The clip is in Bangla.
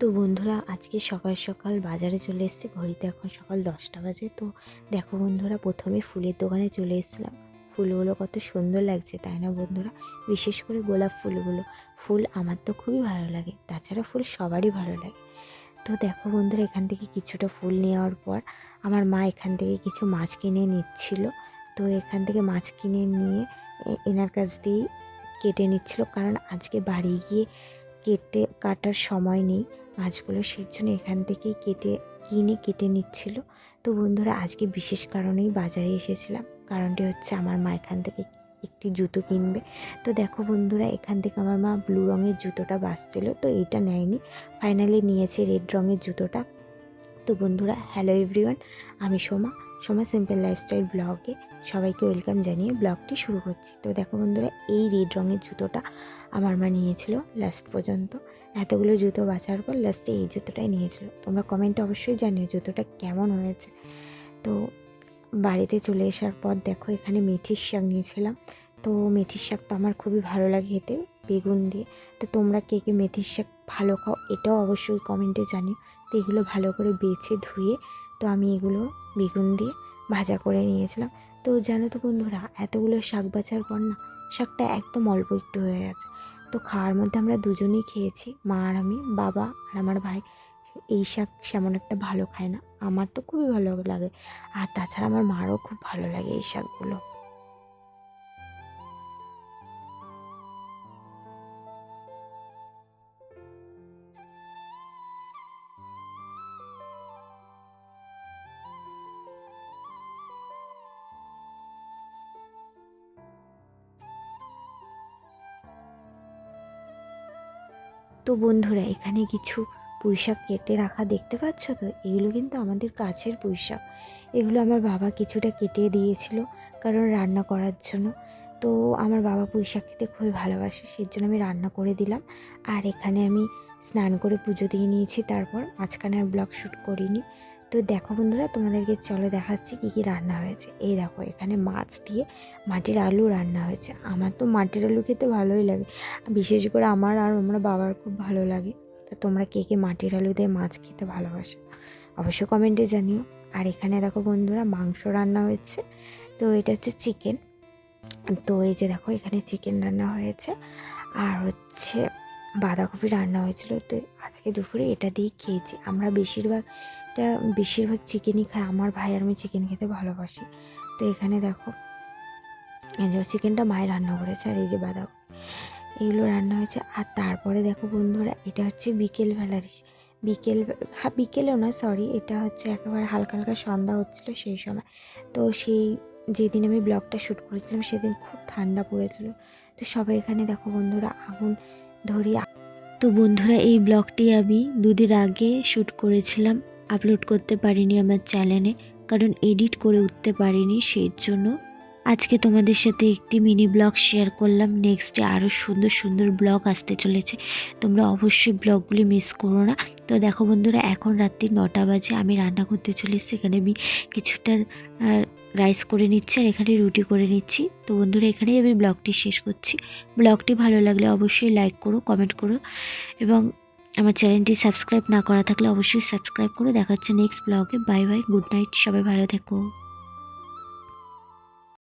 তো বন্ধুরা, আজকে সকাল সকাল বাজারে চলে এসেছি। ঘড়িতে এখন সকাল দশটা বাজে। তো দেখো বন্ধুরা, প্রথমে ফুলের দোকানে চলে এসেছিলাম। ফুলগুলো কত সুন্দর লাগছে, তাই না বন্ধুরা? বিশেষ করে গোলাপ ফুলগুলো। ফুল আমার তো খুবই ভালো লাগে, তাছাড়া ফুল সবারই ভালো লাগে। তো দেখো বন্ধুরা, এখান থেকে কিছুটা ফুল নেওয়ার পর আমার মা এখান থেকে কিছু মাছ কিনে নিচ্ছিল। তো এখান থেকে মাছ কিনে নিয়ে এনার কাছ দিয়েই কেটে নিচ্ছিল। কারণ আজকে বাড়ি গিয়ে কেটে কাটার সময় নেই। মাছগুলো সেই জন্য এখান থেকেই কেটে, কিনে কেটে নিচ্ছিল। তো বন্ধুরা, আজকে বিশেষ কারণেই বাজারে এসেছিলাম। কারণটি হচ্ছে আমার মা এখান থেকে একটি জুতো কিনবে। তো দেখো বন্ধুরা, এখান থেকে আমার মা ব্লু রঙের জুতোটা বাসছিল তো এইটা নেয়নি। ফাইনালি নিয়েছে রেড রঙের জুতোটা। তো বন্ধুরা হ্যালো এভরিওয়ান আমি সোমা। সোমা সিম্পল লাইফস্টাইল ব্লগে সবাইকে ওয়েলকাম জানিয়ে ব্লগটি শুরু করছি। তো দেখো বন্ধুরা, এই রেড রঙের জুতোটা আমার মা নিয়েছিল লাস্ট পর্যন্ত। এতগুলো জুতো বাছার পর লাস্টে এই জুতোটাই নিয়েছিল। তোমরা কমেন্টে অবশ্যই জানিও জুতোটা কেমন হয়েছে। তো বাড়িতে চলে আসার পর দেখো এখানে মেথির শাক নিয়েছিলাম। তো মেথির শাক তো আমার খুবই ভালো লাগে খেতে, বেগুন দিয়ে। তো তোমরা কে কে মেথির শাক ভালো খাও এটাও অবশ্যই কমেন্টে জানিও। তো এগুলো ভালো করে বেছে ধুয়ে তো আমি এগুলো বেগুন দিয়ে ভাজা করে নিয়েছিলাম। তো জানো তো বন্ধুরা, এতগুলো শাক বাছার পর না, শাকটা একদম অল্প একটু হয়ে গেছে। তো খাওয়ার মধ্যে আমরা দুজনেই খেয়েছি, মা আর আমি, বাবা আর আমার ভাই। এই শাক সেমন একটা ভালো খায় না, আমার তো খুবই ভালো লাগে। আর তাছাড়া আমার মারও খুব ভালো লাগে এই শাকগুলো। তো বন্ধুরা, এখানে কিছু পুঁইশাক কেটে রাখা দেখতে পাচ্ছ তো? এগুলো কিন্তু আমাদের কাছের পুঁইশাক। এগুলো আমার বাবা কিছুটা কেটে দিয়েছিল কারণ রান্না করার জন্য। তো আমার বাবা পুঁইশাক খেতে খুবই ভালোবাসে সেই জন্য আমি রান্না করে দিলাম। আর এখানে আমি স্নান করে পুজো দিয়ে নিয়েছি, তারপর মাঝখানে আর ব্লগ শ্যুট করিনি। তো দেখো বন্ধুরা, তোমাদেরকে চলো দেখাচ্ছি কী কী রান্না হয়েছে। এই দেখো, এখানে মাছ দিয়ে মাটির আলু রান্না হয়েছে। আমার তো মাটির আলু খেতে ভালোই লাগে। বিশেষ করে আমার আর আমার বাবার খুব ভালো লাগে। তো তোমরা কে কে মাটির আলু দিয়ে মাছ খেতে ভালোবাসো অবশ্যই কমেন্টে জানিও। আর এখানে দেখো বন্ধুরা, মাংস রান্না হয়েছে। তো এটা হচ্ছে চিকেন তো এই যে দেখো, এখানে চিকেন রান্না হয়েছে। আর হচ্ছে বাঁধাকপি রান্না হয়েছিল। তো আজকে দুপুরে এটা দিয়েই খেয়েছি। আমরা বেশিরভাগটা বেশিরভাগ চিকেনই খাই। আমার ভাই আর আমি চিকেন খেতে ভালোবাসি। তো এখানে দেখো, এই যে চিকেনটা মায়ের রান্না করেছে আর এই যে বাঁধাকপি এগুলো রান্না হয়েছে। আর তারপরে দেখো বন্ধুরা, এটা হচ্ছে বিকেল বিকেলবেলার বিকেল হ্যাঁ বিকেলেও না সরি এটা হচ্ছে একেবারে হালকা হালকা সন্ধ্যা হচ্ছিল সেই সময়। তো সেই যেদিন আমি ব্লগটা শ্যুট করেছিলাম, সেদিন খুব ঠান্ডা পড়েছিল। তো সবাই এখানে দেখো বন্ধুরা, আগুন ধরি তো বন্ধুরা, এই ব্লগটি আমি দুদিন আগে শ্যুট করেছিলাম। আপলোড করতে পারিনি আমার চ্যানেলে কারণ এডিট করে উঠতে পারিনি সেই জন্য আজকে তোমাদের সাথে একটি মিনি ব্লগ শেয়ার করলাম নেক্সটে আরও সুন্দর সুন্দর ব্লগ আসতে চলেছে। তোমরা অবশ্যই ব্লগগুলি মিস করো না। তো দেখো বন্ধুরা, এখন রাত্রি নটা বাজে, আমি রান্না করতে চলে এসেছি, এখানে আমি কিছুটা রাইস করে নিচ্ছি আর এখানে রুটি করে নিচ্ছি। তো বন্ধুরা, এখানেই আমি ব্লগটি শেষ করছি। ব্লগটি ভালো লাগলে অবশ্যই লাইক করো কমেন্ট করো এবং আমার চ্যানেলটি সাবস্ক্রাইব না করা থাকলে অবশ্যই সাবস্ক্রাইব করে দেখা হচ্ছে নেক্সট ব্লগে। বাই বাই, গুড নাইট, সবাই ভালো থেকো।